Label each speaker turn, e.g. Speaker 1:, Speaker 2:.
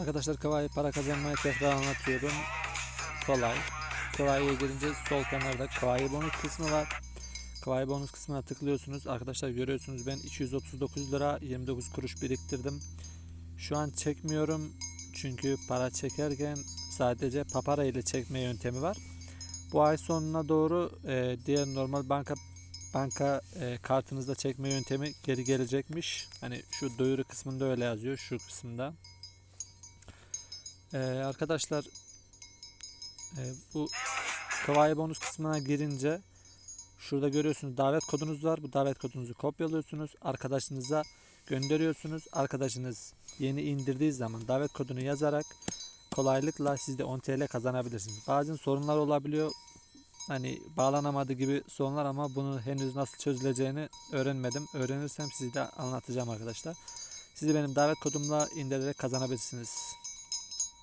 Speaker 1: Arkadaşlar Kavai para kazanmayı tekrar anlatıyorum. Kolay. Kavai'ye girince sol kenarda Kavai bonus kısmı var. Kavai bonus kısmına tıklıyorsunuz. Arkadaşlar görüyorsunuz ben 239 lira 29 kuruş biriktirdim. Şu an çekmiyorum. Çünkü para çekerken sadece papara ile çekme yöntemi var. Bu ay sonuna doğru e, diğer normal banka banka e, kartınızda çekme yöntemi geri gelecekmiş. Hani şu duyuru kısmında öyle yazıyor şu kısımda. E, arkadaşlar e, bu Kawaii bonus kısmına girince şurada görüyorsunuz davet kodunuz var. Bu davet kodunuzu kopyalıyorsunuz. Arkadaşınıza gönderiyorsunuz. Arkadaşınız yeni indirdiği zaman davet kodunu yazarak kolaylıkla siz de 10 TL kazanabilirsiniz. Bazen sorunlar olabiliyor. Hani bağlanamadı gibi sorunlar ama bunu henüz nasıl çözüleceğini öğrenmedim. Öğrenirsem size de anlatacağım arkadaşlar. Siz de benim davet kodumla indirerek kazanabilirsiniz.